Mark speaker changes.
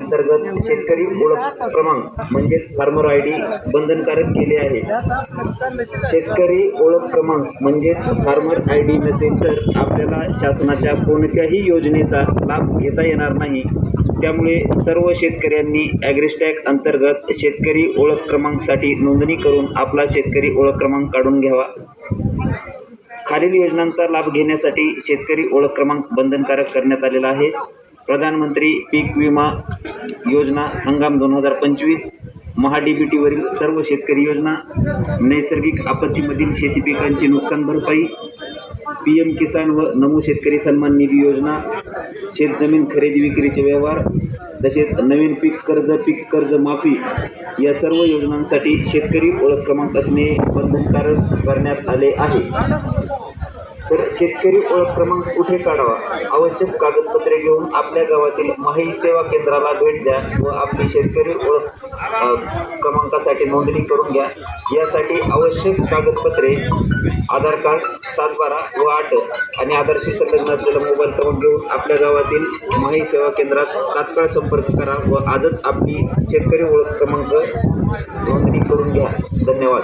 Speaker 1: अंतर्गत शेतकरी ओळख क्रमांक म्हणजेच फार्मर आय डी बंधनकारक केले आहे. शेतकरी ओळख क्रमांक म्हणजेच फार्मर आय डी नसेल तर आपल्याला शासनाच्या कोणत्याही योजनेचा लाभ घेता येणार नाही. त्यामुळे सर्व शेतकऱ्यांनी ॲग्रिस्टॅग अंतर्गत शेतकरी ओळख क्रमांकसाठी नोंदणी करून आपला शेतकरी ओळख क्रमांक काढून घ्यावा. खालील योजनांचा लाभ घेण्यासाठी शेतकरी ओळख क्रमांक बंधनकारक करण्यात आलेला आहे. प्रधानमंत्री पीक विमा योजना हंगाम दोन हजार पंचवीस महाडीबीटीवरील सर्व शेतकरी योजना नैसर्गिक आपत्तीमधील शेती पिकांची नुकसान भरपाई पी एम किसान व नमो शेतकरी सन्मान निधी योजना शेतजमीन खरेदी विक्रीचे व्यवहार तसेच नवीन पीक कर्ज पीक कर्ज माफी या सर्व योजनांसाठी शेतकरी ओळख क्रमांक असणे बंधनकारक करण्यात आले आहे. तर शेतकरी ओळख क्रमांक कुठे काढावा? आवश्यक कागदपत्रे घेऊन आपल्या गावातील माही सेवा केंद्राला भेट द्या व आपली शेतकरी ओळख क्रमांकासाठी नोंदणी करून घ्या. यासाठी आवश्यक कागदपत्रे आधार कार्ड सातबारा व आठ आणि आधारशी संलग्न असलेला मोबाईल क्रमांक घेऊन आपल्या गावातील माही सेवा केंद्रात तात्काळ संपर्क करा व आजच आपली शेतकरी ओळख क्रमांक नोंदणी करून घ्या. धन्यवाद.